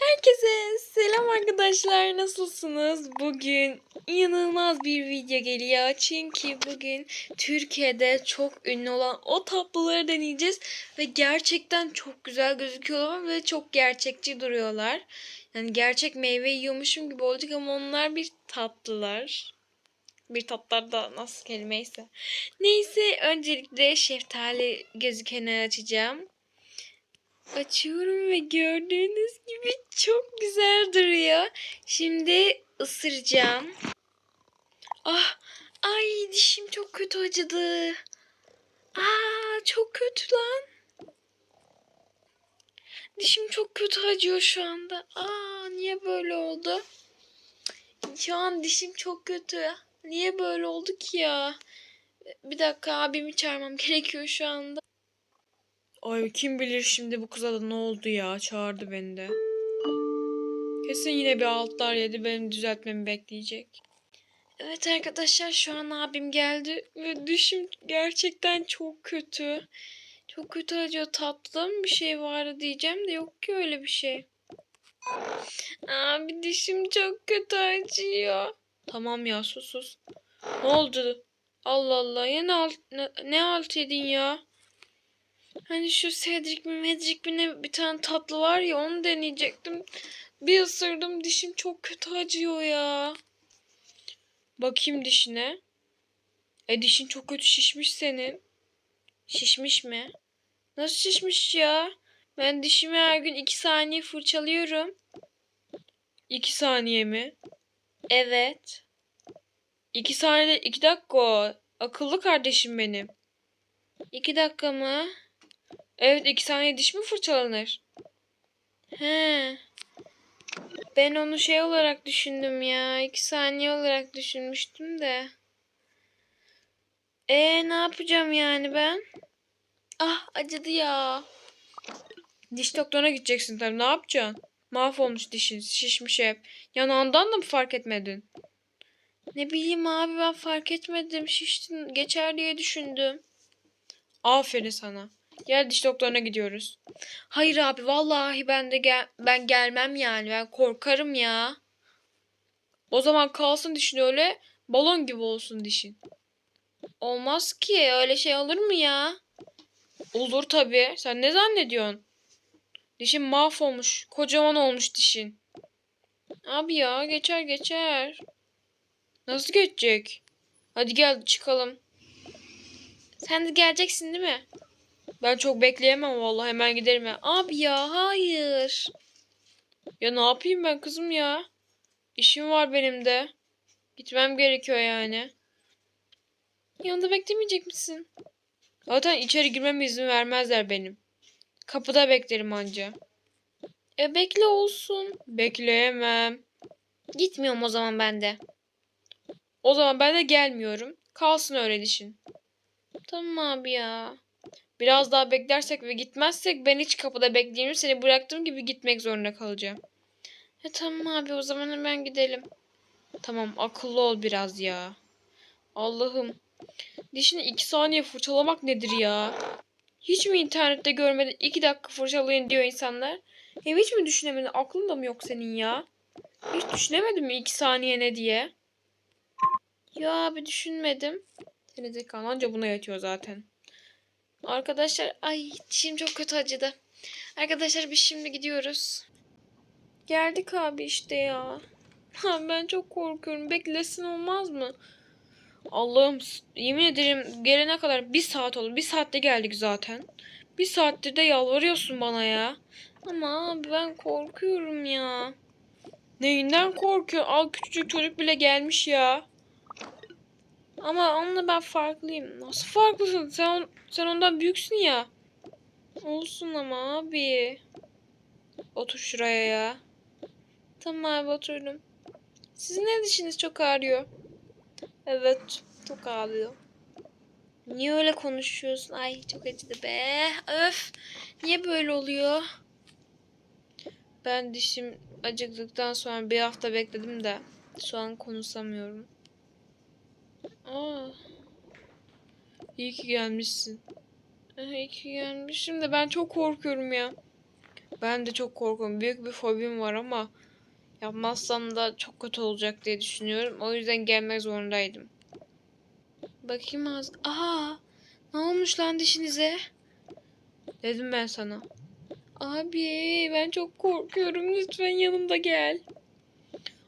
Herkese selam arkadaşlar nasılsınız? Bugün inanılmaz bir video geliyor çünkü bugün Türkiye'de çok ünlü olan o tatlıları deneyeceğiz ve gerçekten çok güzel gözüküyorlar ve çok gerçekçi duruyorlar. Yani gerçek meyve yiyormuşum gibi olacak ama onlar bir tatlılar. Bir tatlar da nasıl kelimeyse. Neyse öncelikle şeftali gözükeni açacağım. Açıyorum ve gördüğünüz gibi çok güzel duruyor. Şimdi ısıracağım. Ah, ay dişim çok kötü acıdı. Aa, çok kötü lan. Dişim çok kötü acıyor şu anda. Aa, niye böyle oldu? Şu an dişim çok kötü. Niye böyle oldu ki ya? Bir dakika abimi çağırmam gerekiyor şu anda. Ay kim bilir şimdi bu kıza da ne oldu ya çağırdı beni de. Kesin yine bir altlar yedi benim düzeltmemi bekleyecek. Evet arkadaşlar şu an abim geldi ve dişim gerçekten çok kötü. Çok kötü acıyor tatlı mı bir şey vardı diyeceğim de yok ki öyle bir şey. Abi dişim çok kötü acıyor. Tamam ya sus sus. Ne oldu? Allah Allah ya ne alt, ne, ne alt yedin ya? Hani şu Cedric mi Medric mi ne bir tane tatlı var ya onu deneyecektim. Bir ısırdım dişim çok kötü acıyor ya. Bakayım dişine. E dişin çok kötü şişmiş senin. Şişmiş mi? Nasıl şişmiş ya? Ben dişimi her gün iki saniye fırçalıyorum. İki saniye mi? Evet. İki saniye iki dakika. Akıllı kardeşim benim. İki dakika mı? Evet iki saniye diş mi fırçalanır? He. Ben onu şey olarak düşündüm ya. iki saniye olarak düşünmüştüm de. E ne yapacağım yani ben? Ah acıdı ya. Diş doktoruna gideceksin tabii. Ne yapacaksın? Mahvolmuş dişin. Şişmiş hep. Yanağından da mı fark etmedin? Ne bileyim abi ben fark etmedim. Şiştin geçer diye düşündüm. Aferin sana. Gel diş doktoruna gidiyoruz. Hayır abi vallahi ben de gel ben gelmem yani. Ben korkarım ya. O zaman kalsın dişin öyle balon gibi olsun dişin. Olmaz ki öyle şey olur mu ya? Olur tabii. Sen ne zannediyorsun? Dişin mahvolmuş. Kocaman olmuş dişin. Abi ya geçer geçer. Nasıl geçecek? Hadi gel çıkalım. Sen de geleceksin değil mi? Ben çok bekleyemem vallahi hemen giderim ya. Abi ya hayır. Ya ne yapayım ben kızım ya? İşim var benim de. Gitmem gerekiyor yani. Yanında beklemeyecek misin? Zaten içeri girmeme izin vermezler benim. Kapıda beklerim anca. E bekle olsun. Bekleyemem. Gitmiyorum o zaman ben de. O zaman ben de gelmiyorum. Kalsın öyle dişin. Tamam abi ya. Biraz daha beklersek ve gitmezsek ben hiç kapıda bekleyeyim. Seni bıraktığım gibi gitmek zorunda kalacağım. Ya tamam abi o zaman hemen gidelim. Tamam akıllı ol biraz ya. Allah'ım. Dişini iki saniye fırçalamak nedir ya? Hiç mi internette görmedin iki dakika fırçalayın diyor insanlar? Hem hiç mi düşünemedin? Aklında mı yok senin ya? Hiç düşünemedin mi iki saniye ne diye? Ya abi düşünmedim. Seni zekalı anca buna yatıyor zaten. Arkadaşlar ay dişim çok kötü acıdı. Arkadaşlar biz şimdi gidiyoruz. Geldik abi işte ya. Ben çok korkuyorum. Beklesin olmaz mı? Allah'ım yemin ederim gelene kadar bir saat oldu. Bir saatte geldik zaten. Bir saattir de yalvarıyorsun bana ya. Ama ben korkuyorum ya. Neyinden korkuyor? Al küçücük çocuk bile gelmiş ya. Ama onunla ben farklıyım. Nasıl farklısın? Sen, on- sen ondan büyüksün ya. Olsun ama abi. Otur şuraya ya. Tamam abi oturdum. Sizin ne dişiniz çok ağrıyor? Evet çok ağrıyor. Niye öyle konuşuyorsun? Ay çok acıdı be. Öf. Niye böyle oluyor? Ben dişim acıktıktan sonra bir hafta bekledim de şu an konuşamıyorum. Aa. İyi ki gelmişsin. Aha, iki gelmişim de ben çok korkuyorum ya. Ben de çok korkuyorum. Büyük bir fobim var ama yapmazsam da çok kötü olacak diye düşünüyorum. O yüzden gelmek zorundaydım. Bakayım az. Aa! Ne olmuş lan dişinize? Dedim ben sana. Abi ben çok korkuyorum. Lütfen yanımda gel.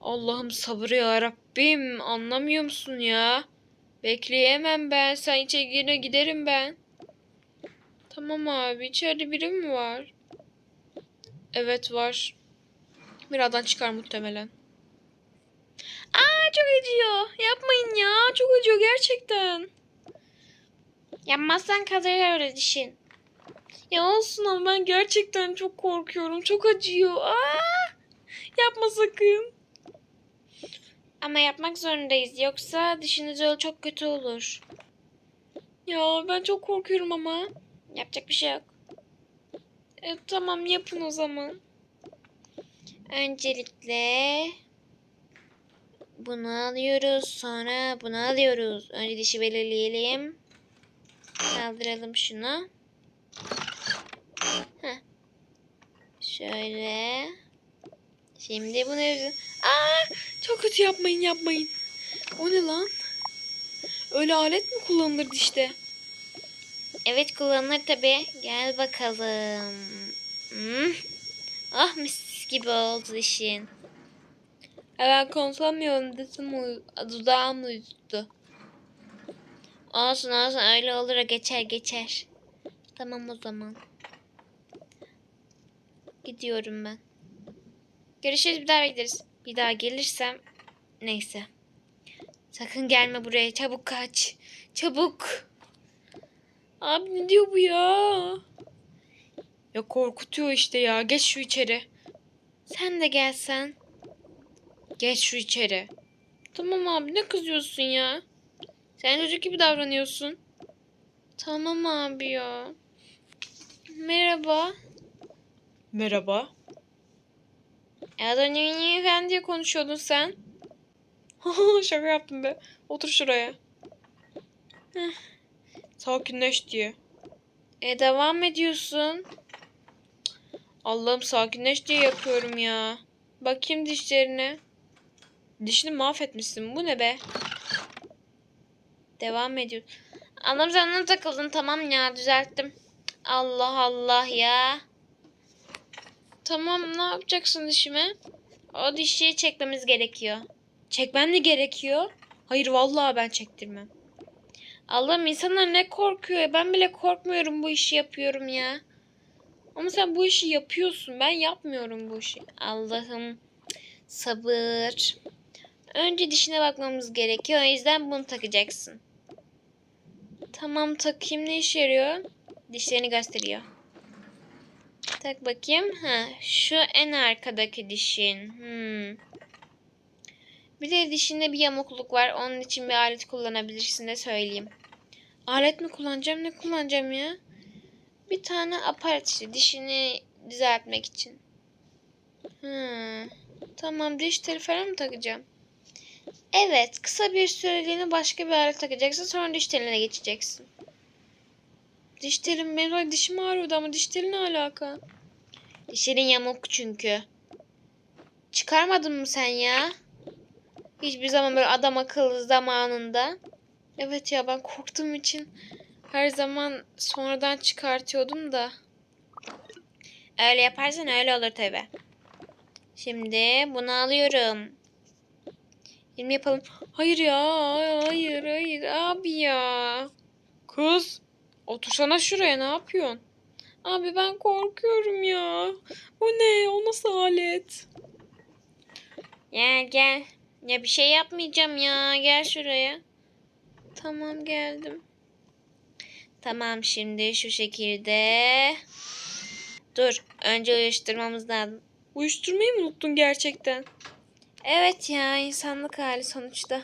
Allah'ım sabır ya Rabbim. Anlamıyor musun ya? Bekleyemem ben. Sen içeri giderim ben. Tamam abi. İçeride biri mi var? Evet var. Birazdan çıkar muhtemelen. Çok acıyor. Yapmayın ya. Çok acıyor gerçekten. Yapmazsan kalır öyle dişin. Ya olsun ama ben gerçekten çok korkuyorum. Çok acıyor. Aa! Yapma sakın. Ama yapmak zorundayız. Yoksa dişiniz öyle çok kötü olur. Ya ben çok korkuyorum ama. Yapacak bir şey yok. E, tamam yapın o zaman. Öncelikle bunu alıyoruz. Sonra bunu alıyoruz. Önce dişi belirleyelim. Kaldıralım şunu. Heh. Şöyle. Şimdi bunu Aa, çok kötü yapmayın yapmayın. O ne lan? Öyle alet mi kullanılır dişte? Evet kullanılır tabi. Gel bakalım. Hmm. Ah mis gibi oldu dişin. E, ben konuşamıyorum. Uy- dudağım uyuştu. Olsun olsun öyle olur geçer geçer. Tamam o zaman. Gidiyorum ben. Görüşürüz bir daha bekleriz. Bir daha gelirsem neyse. Sakın gelme buraya çabuk kaç. Çabuk. Abi ne diyor bu ya? Ya korkutuyor işte ya. Geç şu içeri. Sen de gelsen. Geç şu içeri. Tamam abi ne kızıyorsun ya? Sen çocuk gibi davranıyorsun. Tamam abi ya. Merhaba. Merhaba. Az önce Efendi efendiye konuşuyordun sen. Şaka yaptım be. Otur şuraya. Heh. Sakinleş diye. e, devam ediyorsun. Allah'ım sakinleş diye yapıyorum ya. Bakayım dişlerine. Dişini mahvetmişsin. Bu ne be? Devam ediyor. Anam sen ona takıldın tamam ya düzelttim. Allah Allah ya. Tamam ne yapacaksın dişime? O dişi çekmemiz gerekiyor. Çekmem mi gerekiyor? Hayır vallahi ben çektirmem. Allah'ım insanlar ne korkuyor. Ben bile korkmuyorum bu işi yapıyorum ya. Ama sen bu işi yapıyorsun. Ben yapmıyorum bu işi. Allah'ım sabır. Önce dişine bakmamız gerekiyor. O yüzden bunu takacaksın. Tamam takayım ne işe yarıyor? Dişlerini gösteriyor. Tak bakayım. Ha, şu en arkadaki dişin. Hmm. Bir de dişinde bir yamukluk var. Onun için bir alet kullanabilirsin de söyleyeyim. Alet mi kullanacağım? Ne kullanacağım ya? Bir tane aparat işte dişini düzeltmek için. Hmm. Tamam diş teli falan takacağım? Evet, kısa bir süreliğine başka bir alet takacaksın. Sonra diş teline geçeceksin. Diş telim benim dişim ağrıyordu ama diş teli ne alaka? Dişlerin yamuk çünkü. Çıkarmadın mı sen ya? Hiçbir zaman böyle adam akıllı zamanında. Evet ya ben korktuğum için her zaman sonradan çıkartıyordum da. Öyle yaparsan öyle olur tabi. Şimdi bunu alıyorum. Şimdi yapalım. Hayır ya hayır hayır abi ya. Kız otursana şuraya ne yapıyorsun? Abi ben korkuyorum ya. O ne? O nasıl alet? Gel gel. Ya bir şey yapmayacağım ya. Gel şuraya. Tamam geldim. Tamam şimdi şu şekilde. Dur. Önce uyuşturmamız lazım. Uyuşturmayı mı unuttun gerçekten? Evet ya insanlık hali sonuçta.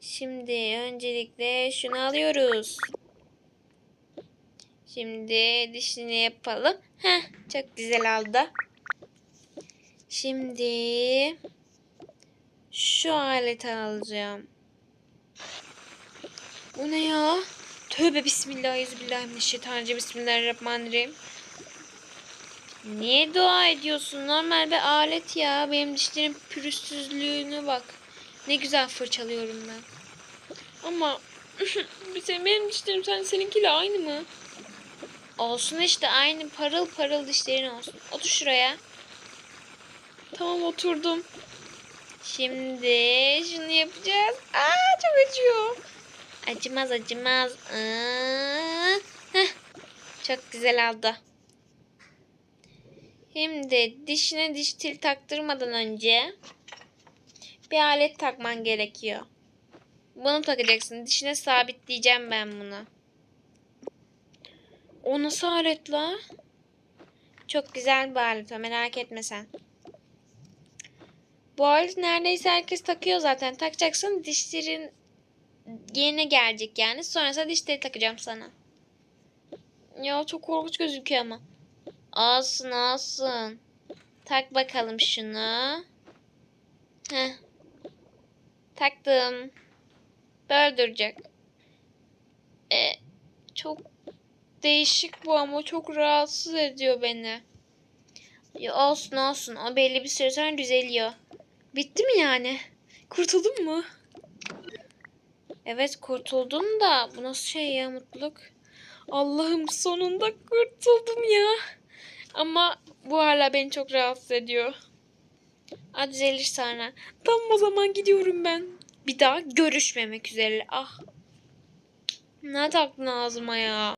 Şimdi öncelikle şunu alıyoruz. Şimdi dişini yapalım. Heh, çok güzel oldu. Şimdi şu aleti alacağım. Bu ne ya? Tövbe bismillahirrahmanirrahim. Bismillahirrahmanirrahim. Niye dua ediyorsun? Normal bir alet ya. Benim dişlerim pürüzsüzlüğüne bak. Ne güzel fırçalıyorum ben. Ama benim dişlerim sen seninkiyle aynı mı? Olsun işte aynı parıl parıl dişlerin olsun. Otur şuraya. Tamam oturdum. Şimdi şunu yapacağız. Aa çok acıyor. Acımaz acımaz. Aa. Çok güzel oldu. Şimdi dişine diş tel taktırmadan önce bir alet takman gerekiyor. Bunu takacaksın. Dişine sabitleyeceğim ben bunu. O nasıl alet la? Çok güzel bir alet merak etme sen. Bu alet neredeyse herkes takıyor zaten. Takacaksın dişlerin yerine gelecek yani. Sonrasında dişleri takacağım sana. Ya çok korkunç gözüküyor ama. Olsun olsun. Tak bakalım şunu. Heh. Taktım. Böyle duracak. E, Çok değişik bu ama çok rahatsız ediyor beni. ya olsun olsun. O belli bir süre sonra düzeliyor. Bitti mi yani? Kurtuldun mu? Evet kurtuldum da bu nasıl şey ya mutluluk? Allah'ım sonunda kurtuldum ya. Ama bu hala beni çok rahatsız ediyor. Aa, düzelir sonra. Tam o zaman gidiyorum ben. Bir daha görüşmemek üzere. Ah. Ne taktın ağzıma ya?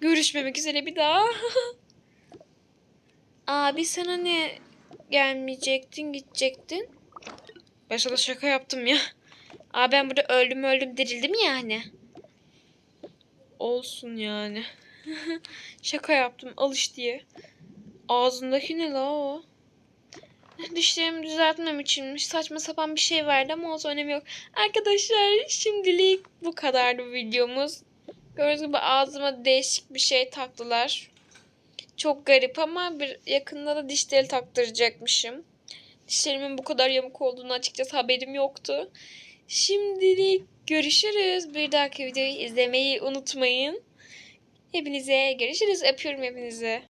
Görüşmemek üzere bir daha. Abi sen hani gelmeyecektin gidecektin. Ben sana şaka yaptım ya. Abi ben burada öldüm öldüm dirildim yani. Olsun yani. şaka yaptım alış diye. Ağzındaki ne la o? Dişlerimi düzeltmem içinmiş. Saçma sapan bir şey verdi ama olsa önemi yok. Arkadaşlar şimdilik bu kadardı videomuz. Gördüğünüz gibi ağzıma değişik bir şey taktılar. Çok garip ama bir yakında da diş taktıracakmışım. Dişlerimin bu kadar yamuk olduğunu açıkçası haberim yoktu. Şimdilik görüşürüz. Bir dahaki videoyu izlemeyi unutmayın. Hepinize görüşürüz. Öpüyorum hepinizi.